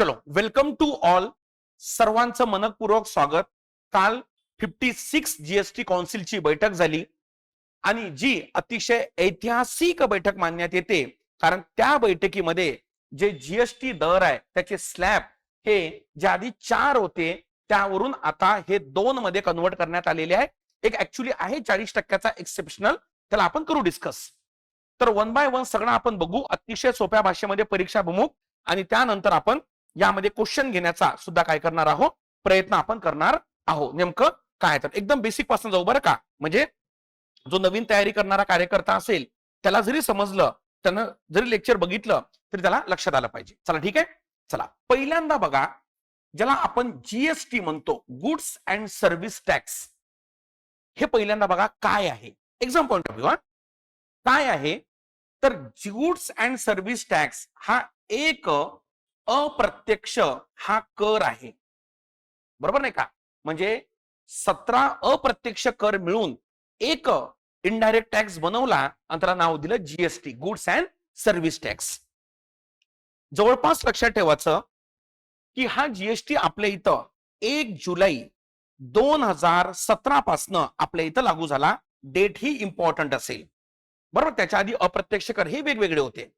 चलो welcome to all सर्वांचं मनपूर्वक स्वागत. काल फिफ्टी सिक्स जीएसटी काउन्सिलची बैठक झाली आणि जी अतिशय ऐतिहासिक बैठक मानण्यात येते कारण त्या बैठकीमध्ये जे जीएसटी दर आहे त्याचे स्लॅब हे जे आधी चार होते त्यावरून आता हे दोन मध्ये कन्वर्ट करण्यात आलेले आहे. एक ऍक्च्युली आहे चाळीस टक्क्याचा एक्सेप्शनल त्याला आपण करू डिस्कस तर वन बाय वन सगळं आपण बघू. अतिशय सोप्या भाषेमध्ये परीक्षा भूमुख आणि त्यानंतर आपण यामध्ये क्वेश्चन घेण्याचा सुद्धा काय करणार आहोत? प्रयत्न आपण करणार आहोत. नेमकं काय तर. एकदम बेसिकपासून जाऊ बरं का? म्हणजे जो नवीन तयारी करणारा कार्यकर्ता असेल त्याला जरी समजलं त्यानं जरी लेक्चर बघितलं तरी त्याला लक्षात आलं पाहिजे. चला ठीक आहे? चला. पहिल्यांदा बघा ज्याला आपण जीएसटी म्हणतो गुड्स अँड सर्व्हिस टॅक्स हे पहिल्यांदा बघा काय आहे? एक्झाम पॉइंट ऑफ व्ह्यू काय आहे? तर गुड्स अँड सर्व्हिस टॅक्स हा एक अप्रत्यक्ष हा कर आहे. बरोबर नाही का? म्हणजे सतरा अप्रत्यक्ष कर मिळून एक इनडायरेक्ट टॅक्स बनवला आणि त्याला नाव दिलं GST goods and service tax जवळपास लक्षात ठेवायचं की हा जीएसटी आपल्या इथं एक जुलै दोन हजार सतरा पासनं आपल्या इथं लागू झाला. डेट ही इम्पॉर्टंट असेल. बरोबर? त्याच्या आधी अप्रत्यक्ष कर हे वेगवेगळे होते.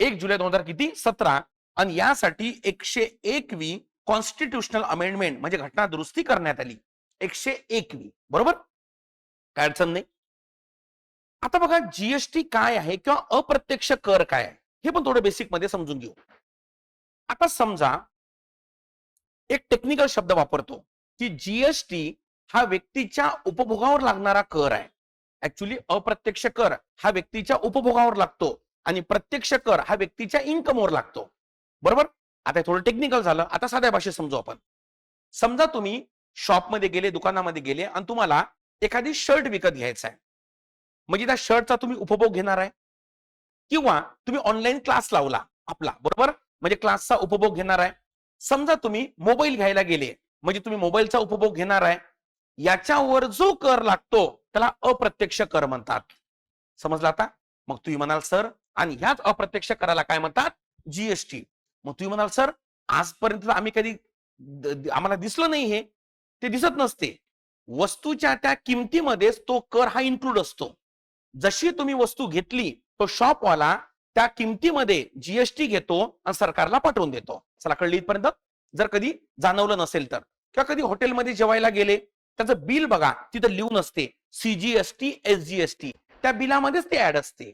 एक जुलै दोन हजार किती? सतरा. आणि यासाठी एकशे एकवी कॉन्स्टिट्युशनल अमेंडमेंट म्हणजे घटना दुरुस्ती करण्यात आली. एकशे एकवी. बरोबर? काय अडचण नाही. आता बघा जीएसटी काय आहे किंवा अप्रत्यक्ष कर काय आहे हे पण थोडं बेसिकमध्ये समजून घेऊ. आता समजा एक टेक्निकल शब्द वापरतो की जीएसटी हा व्यक्तीच्या उपभोगावर लागणारा कर आहे. ऍक्च्युली अप्रत्यक्ष कर हा व्यक्तीच्या उपभोगावर लागतो आणि प्रत्यक्ष कर हा व्यक्तीच्या इन्कमवर लागतो. बरोबर? आता थोडं टेक्निकल झालं. आता साध्या भाषेत समजू आपण. समजा तुम्ही शॉपमध्ये गेले दुकानामध्ये गेले आणि तुम्हाला एखादी शर्ट विकत घ्यायचा आहे. म्हणजे त्या शर्टचा तुम्ही उपभोग घेणार आहे. किंवा तुम्ही ऑनलाईन क्लास लावला आपला बरोबर? म्हणजे क्लासचा उपभोग घेणार आहे. समजा तुम्ही मोबाईल घ्यायला गेले म्हणजे तुम्ही मोबाईलचा उपभोग घेणार आहे. याच्यावर जो कर लागतो त्याला अप्रत्यक्ष कर म्हणतात. समजला आता? मग तुम्ही म्हणाल सर आणि ह्याच अप्रत्यक्ष कराला काय म्हणतात? जीएसटी मग तुम्ही म्हणाल सर आजपर्यंत आम्ही कधी आम्हाला दिसलं नाही हे. ते दिसत नसते. वस्तूच्या त्या किमतीमध्येच तो कर हा इन्क्लूड असतो. जशी तुम्ही वस्तू घेतली तो शॉपवाला त्या किमतीमध्ये जीएसटी घेतो आणि सरकारला पाठवून देतो. चला कळली इथपर्यंत? जर कधी जाणवलं नसेल तर. किंवा कधी हॉटेलमध्ये जेवायला गेले त्याचं बिल बघा तिथं लिहून असते सीजीएसटी एसजीएसटी त्या बिलामध्येच ते ऍड असते.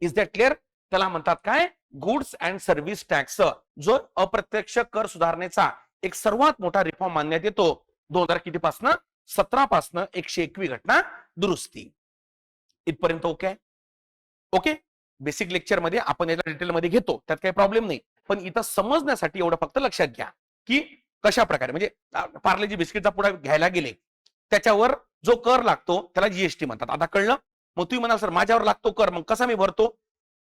इज दॅट क्लिअर त्याला म्हणतात काय? गुड्स अँड सर्व्हिस टॅक्स जो अप्रत्यक्ष कर सुधारणेचा एक सर्वात मोठा रिफॉर्म मानण्यात येतो. दोन हजार किती पासनं सतरा पासनं एकशे एकवी घटना दुरुस्ती. इथपर्यंत ओके ओके? बेसिक लेक्चरमध्ये आपण याला डिटेल मध्ये घेतो. त्यात काही प्रॉब्लेम नाही. पण इथं समजण्यासाठी एवढं फक्त लक्षात घ्या की कशा प्रकारे म्हणजे पार्लेजी बिस्किटचा पुढा घ्यायला गेले त्याच्यावर जो कर लागतो त्याला जीएसटी म्हणतात. आता कळलं? मग तुम्ही म्हणाल सर माझ्यावर लागतो कर मग कसा मी भरतो?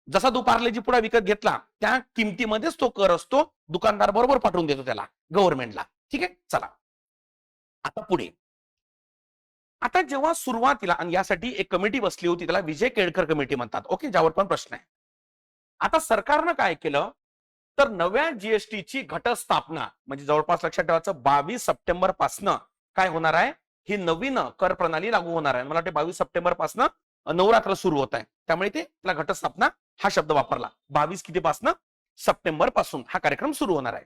जसा दुपारले पार्लेजी पुढे विकत घेतला त्या किमतीमध्येच तो कर असतो दुकानदार बरोबर पाठवून देतो त्याला गव्हर्नमेंटला ठीक आहे? चला. आता पुढे. आता जेव्हा सुरुवातीला आणि यासाठी एक कमिटी बसली होती त्याला विजय केळकर कमिटी म्हणतात. ओके? ज्यावर पण प्रश्न आहे. आता सरकारनं काय केलं? तर नव्या जीएसटीची घटस्थापना म्हणजे जवळपास लक्षात ठेवायचं बावीस सप्टेंबर पासनं काय होणार आहे? ही नवीन कर प्रणाली लागू होणार आहे. मला वाटते बावीस सप्टेंबर पासनं नवरात्र सुरू होत आहे. त्यामुळे ते आपला घटस्थापना हा शब्द वापरला. बावीस कितीपासनं सप्टेंबरपासून हा कार्यक्रम सुरू होणार आहे.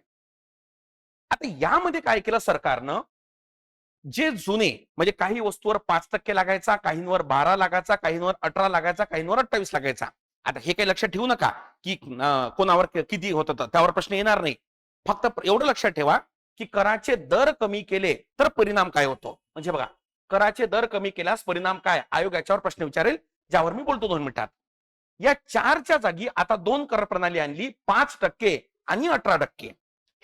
आता यामध्ये काय केलं सरकारनं? जे जुने म्हणजे काही वस्तूवर पाच टक्के लागायचा काहींवर बारा लागायचा काहींवर अठरा लागायचा काहींवर अठ्ठावीस लागायचा. आता हे काही लक्षात ठेवू नका की कोणावर किती होत त्यावर प्रश्न येणार नाही. फक्त एवढं लक्षात ठेवा की कराचे दर कमी केले तर परिणाम काय होतो? म्हणजे बघा कराचे दर कमी केल्यास परिणाम काय? आयोग याच्यावर प्रश्न विचारेल ज्यावर मी बोलतो दोन मिनिटात. या चारच्या जागी आता दोन कर प्रणाली आणली पाच टक्के आणि अठरा टक्के.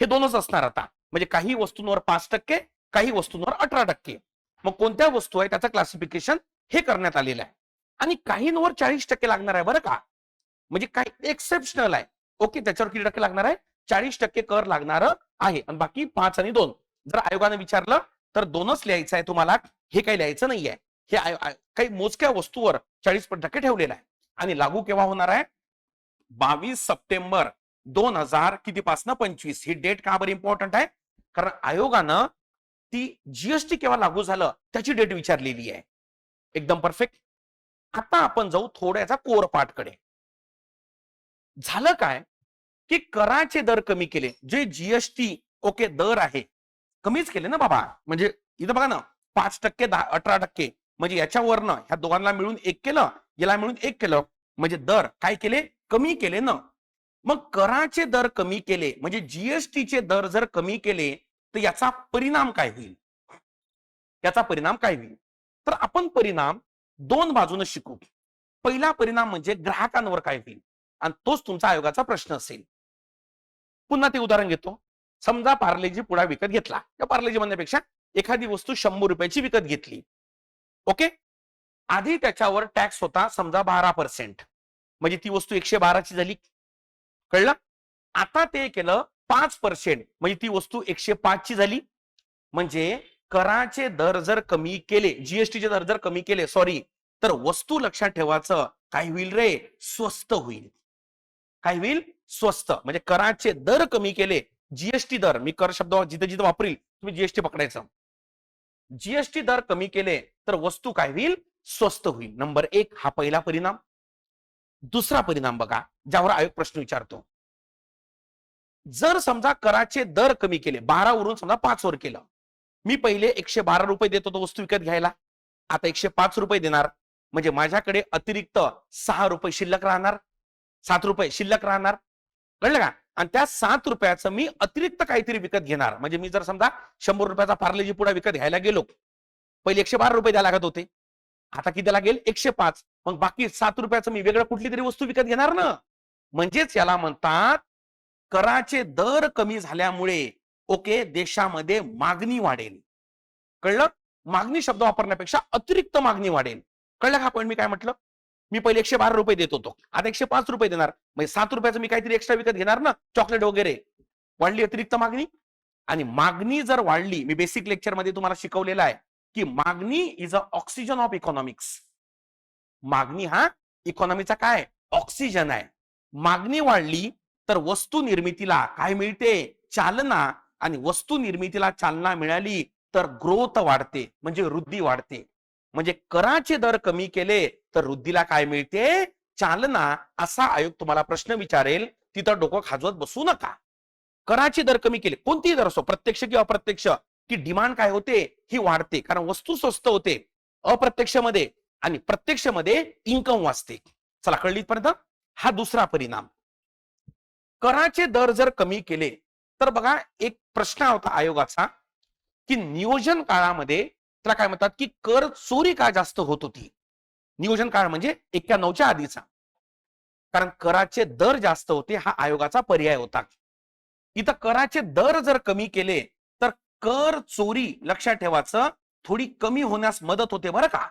हे दोनच असणार आता. म्हणजे काही वस्तूंवर पाच टक्के काही वस्तूंवर अठरा टक्के. मग कोणत्या वस्तू आहे? त्याचं क्लासिफिकेशन हे करण्यात आलेलं आहे. आणि काहींवर चाळीस टक्के लागणार आहे बरं का? म्हणजे काही एक्सेप्शनल आहे. ओके त्याच्यावर किती टक्के लागणार आहे? चाळीस टक्के कर लागणार आहे. आणि बाकी पाच आणि दोन. जर आयोगाने विचारलं तर दोनच लिहायचं आहे तुम्हाला हे काही लिहायचं नाहीये. हे काही मोजक्या वस्तूवर चाळीस टक्के ठेवलेलं आहे. आणि लागू केव्हा होणार आहे? बावीस सप्टेंबर दोन हजार किती कितीपासनं पंचवीस. ही डेट का बरं इम्पॉर्टंट आहे? कारण आयोगानं ती जीएसटी केव्हा लागू झालं त्याची डेट विचारलेली आहे. एकदम परफेक्ट आता आपण जाऊ थोड्याचा कोर पाठकडे झालं काय? की कराचे दर कमी केले. जे जीएसटी ओके दर आहे कमीच केले ना बाबा. म्हणजे इथं बघा ना पाच टक्के दहा अठरा टक्के म्हणजे याच्यावरनं ह्या दोघांना मिळून एक केलं याला मिळून एक केलं. म्हणजे दर काय केले? कमी केले ना. मग कराचे दर कमी केले म्हणजे जीएसटीचे दर जर कमी केले तर याचा परिणाम काय होईल? याचा परिणाम काय होईल? तर आपण परिणाम दोन बाजूने शिकू. पहिला परिणाम म्हणजे ग्राहकांवर काय होईल? आणि तोच तुमचा आयोगाचा प्रश्न असेल. पुन्हा ते उदाहरण घेतो. समजा पार्लेजी पुडा विकत घेतला. या पार्लेजी म्हणण्यापेक्षा एखादी वस्तू शंभर रुपयाची विकत घेतली. ओके? आधी त्याच्यावर टॅक्स होता समजा बारा पर्सेंट. म्हणजे ती वस्तू एकशे बाराची झाली. कळलं? आता ते केलं पाच पर्सेंट. म्हणजे ती वस्तू एकशे पाच ची झाली. म्हणजे कराचे दर जर कमी केले जीएसटीचे दर जर कमी केले सॉरी तर वस्तू लक्षात ठेवायचं काय होईल रे? स्वस्त होईल. काय होईल? स्वस्त. म्हणजे कराचे दर कमी केले जीएसटी दर मी कर शब्द जिथे जिथे वापरील तुम्ही जीएसटी पकडायचं. जीएसटी दर कमी केले तर वस्तू काय होईल? स्वस्त होईल. नंबर एक हा पहिला परिणाम. दुसरा परिणाम बघा ज्यावर आयोग प्रश्न विचारतो. जर समजा कराचे दर कमी केले बारा वरून समजा पाच वर केलं. मी पहिले एकशे बारा रुपये देत होतो वस्तू विकत घ्यायला. आता एकशे पाच रुपये देणार. म्हणजे माझ्याकडे अतिरिक्त सहा रुपये शिल्लक राहणार. सात रुपये शिल्लक राहणार. कळलं का? आणि त्या सात रुपयाचं मी अतिरिक्त काहीतरी विकत घेणार. म्हणजे मी जर समजा शंभर रुपयाचा पार्लेजी पुडा विकत घ्यायला गेलो पहिले एकशे बारा रुपये द्यायला लागत होते. आता किती लागेल? एकशे पाच. मग बाकी सात रुपयाचं मी वेगळं कुठली तरी वस्तू विकत घेणार ना? म्हणजेच याला म्हणतात कराचे दर कमी झाल्यामुळे ओके देशामध्ये मागणी वाढेल. कळलं? मागणी शब्द वापरण्यापेक्षा अतिरिक्त मागणी वाढेल. कळलं का पण मी काय म्हटलं? मी पहिले एकशे बारा रुपये देत होतो. आता एकशे पाच रुपये देणार. म्हणजे सात रुपयाचं मी काहीतरी एक्स्ट्रा विकत घेणार ना? चॉकलेट वगैरे. वाढली अतिरिक्त मागणी? आणि मागणी जर वाढली मी बेसिक लेक्चरमध्ये तुम्हाला शिकवलेलं आहे की मागणी is a oxygen of economics मागणी हा इकॉनॉमीचा काय? ऑक्सिजन आहे. मागणी वाढली तर वस्तू निर्मितीला काय मिळते? चालना. आणि वस्तू निर्मितीला चालना मिळाली तर ग्रोथ वाढते म्हणजे वृद्धी वाढते. म्हणजे कराचे दर कमी केले तर वृद्धीला काय मिळते? चालना असा आयोग तुम्हाला प्रश्न विचारेल तिथं डोकं खाजवत बसू नका. कराचे दर कमी केले. कोणतीही दर असो प्रत्यक्ष किंवा अप्रत्यक्ष की डिमांड काय होते? ही वाढते. कारण वस्तू स्वस्त होते अप्रत्यक्षमध्ये आणि प्रत्यक्षमध्ये इन्कम वाचते. चला कळली पर्यंत हा दुसरा परिणाम. कराचे दर जर कमी केले तर बघा एक प्रश्न होता आयोगाचा की नियोजन काळामध्ये त्याला काय म्हणतात की कर चोरी का जास्त होत होती? नियोजन काळ म्हणजे एक्क्याण्णवच्या आधीचा. कारण कराचे दर जास्त होते हा आयोगाचा पर्याय होता. इथं कराचे दर जर कमी केले तर कर चोरी लक्षात ठेवायचं थोडी कमी होण्यास मदत होते बरं का?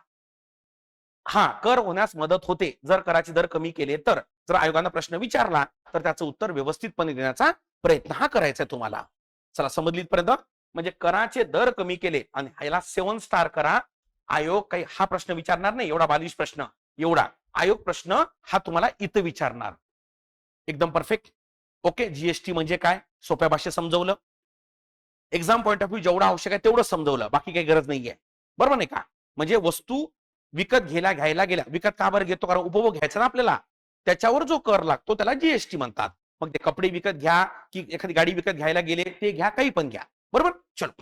हा कर होण्यास मदत होते. जर कराचे दर कमी केले तर जर आयोगानं प्रश्न विचारला तर त्याचं उत्तर व्यवस्थितपणे देण्याचा प्रयत्न हा करायचा तुम्हाला. चला समजलीपर्यंत म्हणजे कराचे दर कमी केले आणि ह्याला सेवन स्टार करा. आयोग काही हा प्रश्न विचारणार नाही एवढा बालिश प्रश्न एवढा. आयोग प्रश्न हा तुम्हाला इथं विचारणार. एकदम परफेक्ट ओके जीएसटी म्हणजे काय? सोप्या भाषेत समजवलं. एक्झाम पॉईंट ऑफ व्ह्यू जेवढं आवश्यक आहे तेवढं समजवलं. बाकी काही गरज नाहीये. बरोबर नाही का? म्हणजे वस्तू विकत घ्यायला घ्यायला गेल्या. विकत का बरं घेतो? कारण उपभोग घ्यायचा ना आपल्याला. त्याच्यावर जो कर लागतो त्याला जीएसटी म्हणतात. मग ते कपडे विकत घ्या की एखादी गाडी विकत घ्यायला गेले ते घ्या काही पण घ्या. बरोबर? चलो.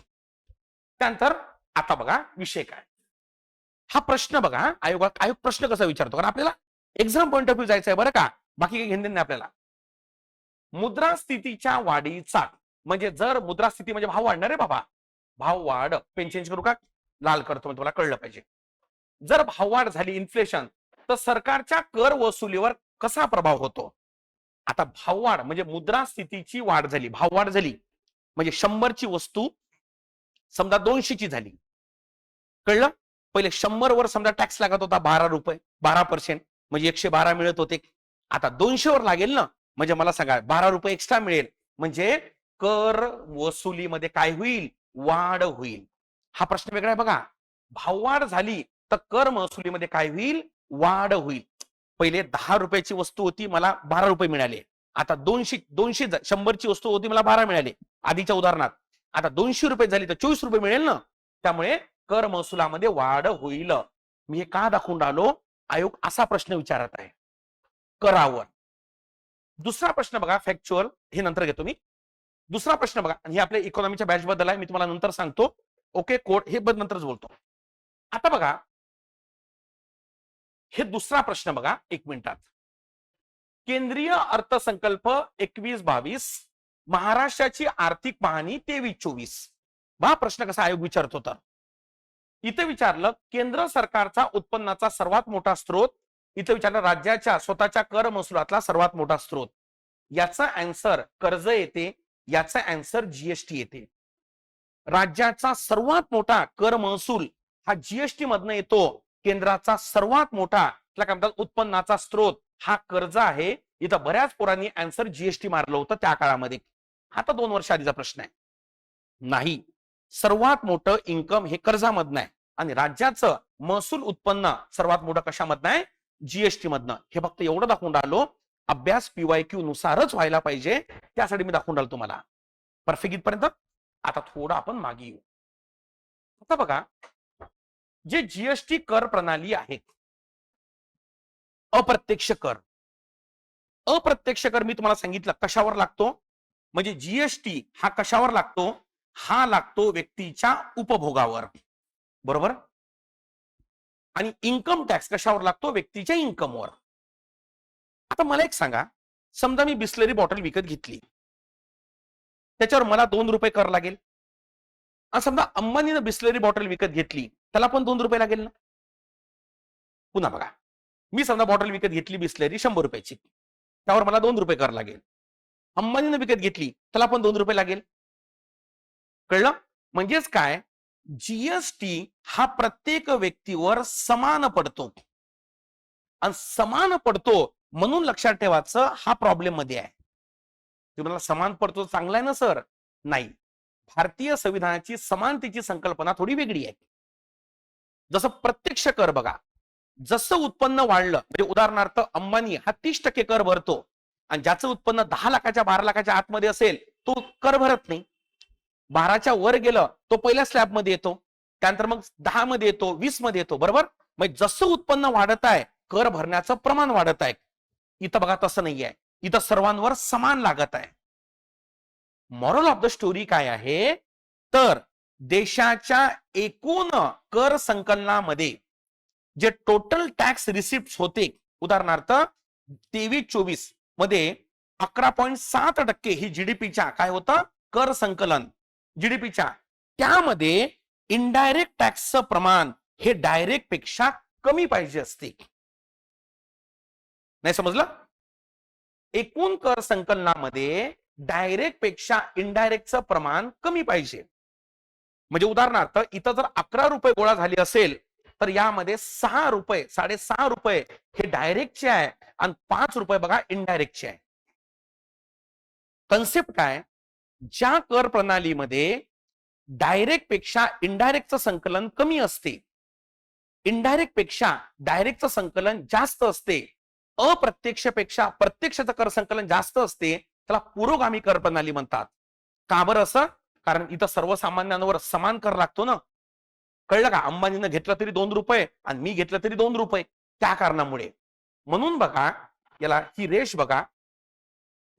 त्यानंतर आता बघा विषय काय? हा प्रश्न बघा आयोग आयोग प्रश्न कसा विचारतो? कारण आपल्याला एक्झाम पॉईंट ऑफ व्ह्यू जायचं आहे बरं का? बाकी काही घेणं नाही आपल्याला. मुद्रास्थितीच्या वाढीचा म्हणजे जर मुद्रास्थिती म्हणजे भाव वाढणार आहे बाबा. भाव वाढ पेन चेंज करू का? लाल करतो म्हणजे तुम्हाला कळलं पाहिजे. जर भाववाढ झाली इन्फ्लेशन तर सरकारच्या कर वसुलीवर कसा प्रभाव होतो? आता भाववाढ म्हणजे मुद्रास्थितीची वाढ झाली भाववाढ झाली म्हणजे शंभरची वस्तू समजा दोनशेची झाली. कळलं? पहिले शंभर वर समजा टॅक्स लागत होता बारा रुपये बारा पर्सेंट म्हणजे एकशे बारा मिळत होते. आता दोनशे वर लागेल ना? म्हणजे मला सांगा बारा रुपये एक्स्ट्रा मिळेल. म्हणजे कर वसुलीमध्ये काय होईल? वाढ होईल. हा प्रश्न वेगळा आहे बघा. भाववाढ झाली तर कर महसुलीमध्ये काय होईल? वाढ होईल. पहिले दहा रुपयाची वस्तू होती मला बारा रुपये मिळाले. आता दोनशे दोनशे शंभरची वस्तू होती मला बारा मिळाली. आधीच्या उदाहरणात. आता दोनशे रुपये झाली तर चोवीस रुपये मिळेल ना? त्यामुळे कर महसुलामध्ये वाढ होईल. मी हे का दाखवून राहिलो? आयोग असा प्रश्न विचारत आहे. करावर. दुसरा प्रश्न बघा फॅक्च्युअल हे नंतर घेतो मी. दुसरा प्रश्न बघा हे आपल्या इकॉनॉमीच्या बॅच बद्दल आहे मी तुम्हाला नंतर सांगतो. ओके कोड हे बद्दल नंतरच बोलतो. आता बघा. हे दुसरा प्रश्न बघा एक मिनिटात. केंद्रीय अर्थसंकल्प एकवीस बावीस महाराष्ट्राची आर्थिक पाहणी तेवीस चोवीस. हा प्रश्न कसा आयोग विचारतो तर. इथं विचारलं केंद्र सरकारचा उत्पन्नाचा सर्वात मोठा स्रोत इथं विचारलं राज्याच्या स्वतःच्या कर महसुलातला सर्वात मोठा स्रोत. याचा अँसर कर्ज येते याचा अँसर जीएसटी येते. राज्याचा सर्वात मोठा कर महसूल हा जीएसटी मधनं येतो. केंद्राचा सर्वात मोठा त्याला काय म्हणतात उत्पन्नाचा स्रोत हा कर्ज आहे. इथं बऱ्याच पोरांनी अँसर जीएसटी मारलं होतं त्या काळामध्ये. हा तर दोन वर्ष आधीचा प्रश्न आहे. नाही. सर्वात मोठं इन्कम हे कर्जामधनं आहे. आणि राज्याचं महसूल उत्पन्न सर्वात मोठं कशामधनं आहे? जीएसटी मधनं. हे फक्त एवढं दाखवून राहिलो अभ्यास पीवाय क्यू नुसारच व्हायला पाहिजे. त्यासाठी मी दाखवून राहिलो तुम्हाला. परफेक्ट इथपर्यंत? आता थोडं आपण मागे येऊ. आता बघा जे जीएसटी कर प्रणाली आहेत अप्रत्यक्ष कर. अप्रत्यक्ष कर मी तुम्हाला सांगितलं कशावर लागतो? म्हणजे जीएसटी हा कशावर लागतो? हा लागतो व्यक्तीच्या उपभोगावर. बरोबर? आणि इन्कम टॅक्स कशावर लागतो? व्यक्तीच्या इन्कमवर आता मला एक सांगा. समजा मी बिस्लरी बॉटल विकत घेतली. त्याच्यावर मला दोन रुपये कर लागेल. आणि समजा अंबानीनं बिस्लरी बॉटल विकत घेतली त्याला पण दोन रुपये लागेल ना? पुन्हा बघा. मी समजा बॉटल विकत घेतली बिस्लरी शंभर रुपयाची. त्यावर मला दोन रुपये कर लागेल. अंबानीनं विकत घेतली त्याला पण दोन रुपये लागेल. कळलं? म्हणजेच काय? जीएसटी हा प्रत्येक व्यक्तीवर समान पडतो. आणि समान पडतो म्हणून लक्षात ठेवायचं हा प्रॉब्लेममध्ये आहे. तुम्हाला समान पडतो चांगला आहे ना सर नाही. भारतीय संविधानाची समानतेची संकल्पना थोडी वेगळी आहे. जसं प्रत्यक्ष कर बघा. जसं उत्पन्न वाढलं म्हणजे उदाहरणार्थ अंबानी हा तीस टक्के कर भरतो. आणि ज्याचं उत्पन्न दहा लाखाच्या बारा लाखाच्या आतमध्ये असेल तो कर भरत नाही. बाराच्या वर गेलं तो पहिल्या स्लॅबमध्ये येतो. त्यानंतर मग दहा मध्ये येतो वीसमध्ये येतो बरोबर? मग जसं उत्पन्न वाढत आहे कर भरण्याचं प्रमाण वाढत आहे. इथं बघा तसं नाही आहे इथं सर्वांवर समान लागत आहे. मॉरल ऑफ द स्टोरी काय आहे? तर देशाच्या एकूण कर संकलनामध्ये जे टोटल टॅक्स रिसिप्ट होते उदाहरणार्थ तेवीस चोवीसमध्ये अकरा पॉईंट सात टक्के ही जीडीपीच्या काय होतं? कर संकलन. जीडीपीच्या त्यामध्ये इनडायरेक्ट टॅक्सचं प्रमाण हे डायरेक्टपेक्षा कमी पाहिजे असते. नाही समजलं? एकूण कर संकलनामध्ये डायरेक्टपेक्षा इनडायरेक्टचं प्रमाण कमी पाहिजे. म्हणजे उदाहरणार्थ इथं जर अकरा रुपये गोळा झाली असेल तर यामध्ये सहा रुपये साडेसहा रुपये हे डायरेक्टचे आहे आणि पाच रुपये बघा इनडायरेक्टचे आहे. कन्सेप्ट काय? ज्या कर प्रणालीमध्ये डायरेक्टपेक्षा इनडायरेक्टचं संकलन कमी असते. इनडायरेक्टपेक्षा डायरेक्टचं संकलन जास्त असते. अप्रत्यक्षपेक्षा प्रत्यक्षचं कर संकलन जास्त असते त्याला पुरोगामी कर प्रणाली म्हणतात. का बरं असं? कारण इथं सर्वसामान्यांवर समान कर लागतो ना. कळलं का? अंबानीनं घेतलं तरी दोन रुपये आणि मी घेतलं तरी दोन रुपये. त्या कारणामुळे. म्हणून बघा याला ही रेष बघा.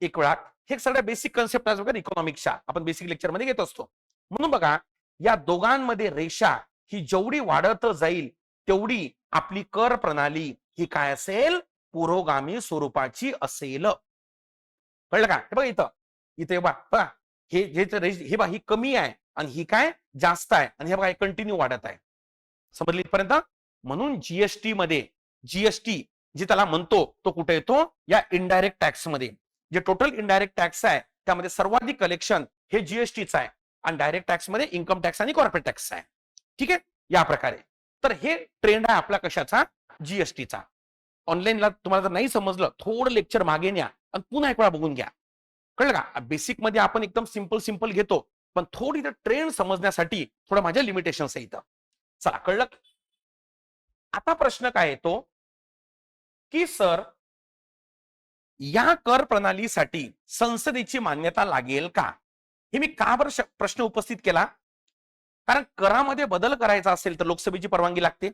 एक वेळा हे सगळ्या बेसिक कन्सेप्ट आहे बघा इकॉनॉमिक्सच्या आपण बेसिक लेक्चरमध्ये घेत असतो. म्हणून बघा या दोघांमध्ये रेषा ही जेवढी वाढत जाईल तेवढी आपली कर प्रणाली ही काय असेल? पुरोगामी स्वरूपाची असेल. कळलं का? हे बघा इथं. इथे बघा बघा. हे हे बघा ही कमी आहे आणि ही काय? जास्त आहे. आणि हे बघा कंटिन्यू वाढत आहे. समजली इथपर्यंत? म्हणून जीएसटी मध्ये जीएसटी जे त्याला म्हणतो तो कुठे येतो? या इनडायरेक्ट टॅक्समध्ये. जे टोटल इनडायरेक्ट टॅक्स आहे त्यामध्ये सर्वाधिक कलेक्शन हे जीएसटीचं आहे. आणि डायरेक्ट टॅक्समध्ये इन्कम टॅक्स आणि कॉर्पोरेट टॅक्स आहे. ठीक आहे? या प्रकारे. तर हे ट्रेंड आहे आपला कशाचा? जीएसटीचा ऑनलाईनला तुम्हाला जर नाही समजलं थोडं लेक्चर मागे न्या आणि पुन्हा एक वेळा बघून घ्या. कळलं का? बेसिकमध्ये आपण एकदम सिंपल सिंपल घेतो पण थोडी ट्रेंड समजण्यासाठी थोडं माझ्या लिमिटेशन्स आहे इथं. चला कळलं? आता प्रश्न काय येतो? की सर या कर प्रणालीसाठी संसदेची मान्यता लागेल का? हे मी का बरं प्रश्न उपस्थित केला? कारण करामध्ये बदल करायचा असेल तर लोकसभेची परवानगी लागते.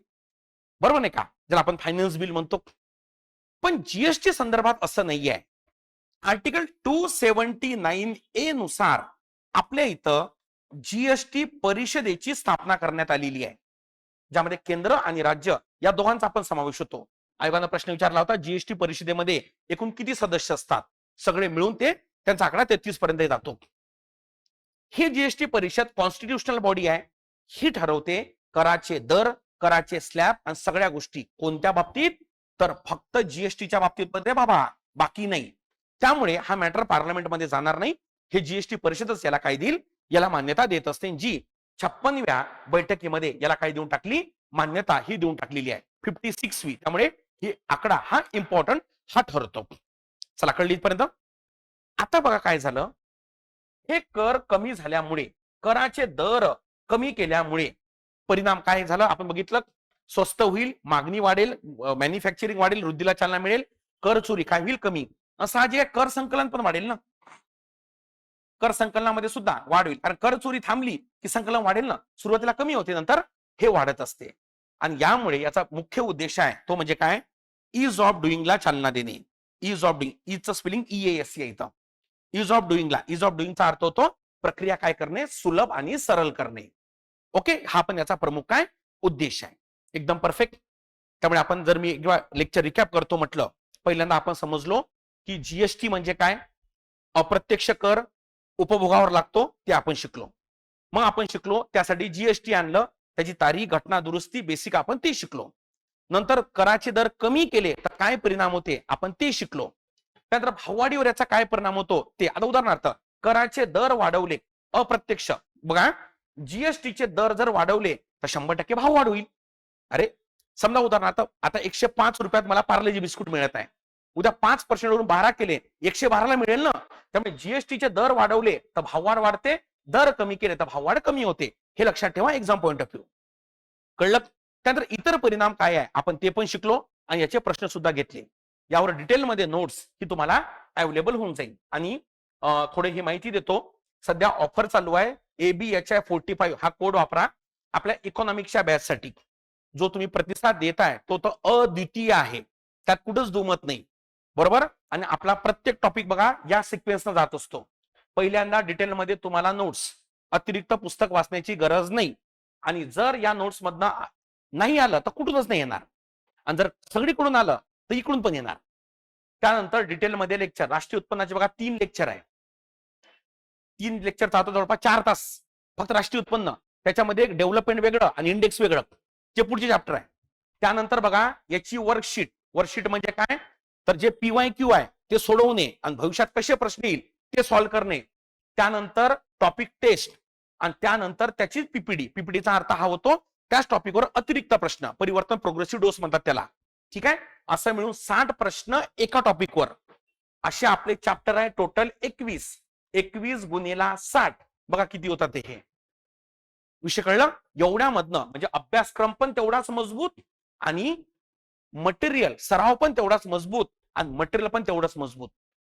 बरोबर नाही का? ज्याला आपण फायनान्स बिल म्हणतो. पण जीएसटी संदर्भात असं नाहीये. Article two seventy nine A नुसार आपल्या इथं जीएसटी परिषदेची स्थापना करण्यात आलेली आहे. ज्यामध्ये केंद्र आणि राज्य या दोघांचा आपण समावेश होतो. आयोगानं प्रश्न विचारला होता जीएसटी परिषदेमध्ये एकूण किती सदस्य असतात? सगळे मिळून ते त्यांचा आकडा तेहतीस पर्यंत जातो. ही जीएसटी परिषद कॉन्स्टिट्युशनल बॉडी आहे. ही ठरवते कराचे दर कराचे स्लॅब आणि सगळ्या गोष्टी. कोणत्या बाबतीत? तर फक्त जीएसटीच्या बाबतीत मध्ये बाबा बाकी नाही. त्यामुळे हा मॅटर पार्लमेंटमध्ये जाणार नाही. हे जीएसटी परिषदच याला काय देईल? याला मान्यता देत असते. जी छप्पनव्या बैठकीमध्ये याला काय देऊन टाकली? मान्यता ही देऊन टाकलेली आहे. Fifty six V. त्यामुळे ही आकडा हा इम्पॉर्टंट हा ठरतो. चला कळली इथपर्यंत? आता बघा काय झालं. हे कर कमी झाल्यामुळे कराचे दर कमी केल्यामुळे परिणाम काय झालं? आपण बघितलं स्वस्त होईल मागणी वाढेल मॅन्युफॅक्चरिंग वाढेल वृद्धीला चालना मिळेल कर चोरी काय होईल कमी. साहजिक जे कर संकलन पण वाढेल ना. कर संकलनामध्ये सुद्धा वाढ होईल. कारण कर चोरी थांबली की संकलन वाढेल ना. सुरुवातीला कमी होते नंतर हे वाढत असते. आणि यामुळे याचा मुख्य उद्देश आहे तो म्हणजे काय? इज ऑफ डुईंगला चालना देणे. इज ऑफ डुईंग इजचं स्पेलिंग ई एस सी इथं. इज ऑफ डुईंगला इज ऑफ डुईंगचा अर्थ होतो प्रक्रिया काय करणे? सुलभ आणि सरळ करणे. ओके हा पण याचा प्रमुख काय? उद्देश आहे. एकदम परफेक्ट त्यामुळे आपण जर मी लेक्चर रिकॅप करतो म्हटलं पहिल्यांदा आपण समजलो की जीएसटी म्हणजे काय? अप्रत्यक्ष कर उपभोगावर लागतो ते आपण शिकलो. मग आपण शिकलो त्यासाठी जीएसटी आणलं त्याची तारीख घटना दुरुस्ती बेसिक आपण ते शिकलो. नंतर कराचे दर कमी केले तर काय परिणाम होते? आपण ते शिकलो. त्यानंतर भाववाढीवर याचा काय परिणाम होतो? ते आता उदाहरणार्थ कराचे दर वाढवले अप्रत्यक्ष. बघा जीएसटीचे दर जर वाढवले तर शंभर टक्के भाव वाढ होईल. अरे समजा उदाहरणार्थ आता एकशे पाच रुपयात मला पार्लेजी बिस्कुट मिळत आहे. उद्या पाच पर्सेंट वरून बारा केले एकशे बाराला मिळेल ना? त्यामुळे जीएसटीचे दर वाढवले तर भाववाढ वाढते दर कमी केले तर भाववाढ कमी होते. हे लक्षात ठेवा एक्झाम पॉईंट ऑफ व्ह्यू कळलं? त्यानंतर इतर परिणाम काय आहे? आपण ते पण शिकलो आणि याचे प्रश्न सुद्धा घेतले. यावर डिटेलमध्ये नोट्स ही तुम्हाला अवेलेबल होऊन जाईल. आणि थोडे ही माहिती देतो. सध्या ऑफर चालू आहे. AB H I forty five हा कोड वापरा. आपल्या इकॉनॉमिक्सच्या बॅचसाठी जो तुम्ही प्रतिसाद देताय तो तर अद्वितीय आहे. त्यात कुठंच दुमत नाही. बरोबर? आणि आपला प्रत्येक टॉपिक बघा या सिक्वेन्सनं जात असतो. पहिल्यांदा डिटेलमध्ये तुम्हाला नोट्स अतिरिक्त पुस्तक वाचण्याची गरज नाही. आणि जर या नोट्स मधनं नाही आलं तर कुठूनच नाही येणार. आणि जर सगळीकडून आलं तर इकडून पण येणार. त्यानंतर डिटेलमध्ये लेक्चर राष्ट्रीय उत्पन्नाचे बघा तीन लेक्चर आहे. तीन लेक्चर चालतो जवळपास चार तास. फक्त राष्ट्रीय उत्पन्न. त्याच्यामध्ये एक डेव्हलपमेंट वेगळं आणि इंडेक्स वेगळं. जे पुढचे चॅप्टर आहे. त्यानंतर बघा याची वर्कशीट वर्कशीट म्हणजे काय? तर जे पीवाय क्यू आहे ते सोडवणे. आणि भविष्यात कसे प्रश्न येईल ते सॉल्व्ह करणे. त्यानंतर टॉपिक टेस्ट आणि त्यानंतर त्याची पीपीडी पीपीडीचा अर्थ हा होतो त्याच टॉपिकवर अतिरिक्त प्रश्न परिवर्तन प्रोग्रेसिव्ह डोस म्हणतात त्याला. ठीक आहे? असं मिळून साठ प्रश्न एका टॉपिकवर असे आपले चॅप्टर आहे टोटल एकवीस. एकवीस गुन्हेला साठ. बघा किती होतात ते हे. विषय कळलं? एवढ्यामधनं म्हणजे अभ्यासक्रम पण तेवढाच मजबूत आणि मटेरियल सराव पण तेवढाच मजबूत आणि मटेरियल पण तेवढंच मजबूत.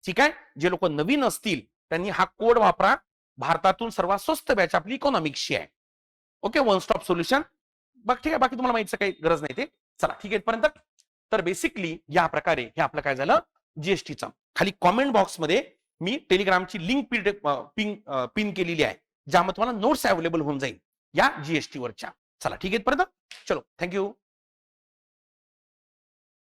ठीक आहे? जे लोक नवीन असतील त्यांनी हा कोड वापरा. भारतातून सर्वात स्वस्त बॅच आपली इकॉनॉमिक्सची आहे. ओके वन स्टॉप सोल्युशन बघ ठीक आहे बाकी तुम्हाला माहितीचं काही गरज नाही ते. चला ठीक आहे इथपर्यंत. तर बेसिकली या प्रकारे हे आपलं काय झालं? जीएसटीचं खाली कॉमेंट बॉक्समध्ये मी टेलिग्रामची लिंक पिन पिन केलेली आहे ज्यामध्ये तुम्हाला नोट्स अवेलेबल होऊन जाईल या जीएसटी वरच्या. चला ठीक आहे इथपर्यंत. चलो थँक्यू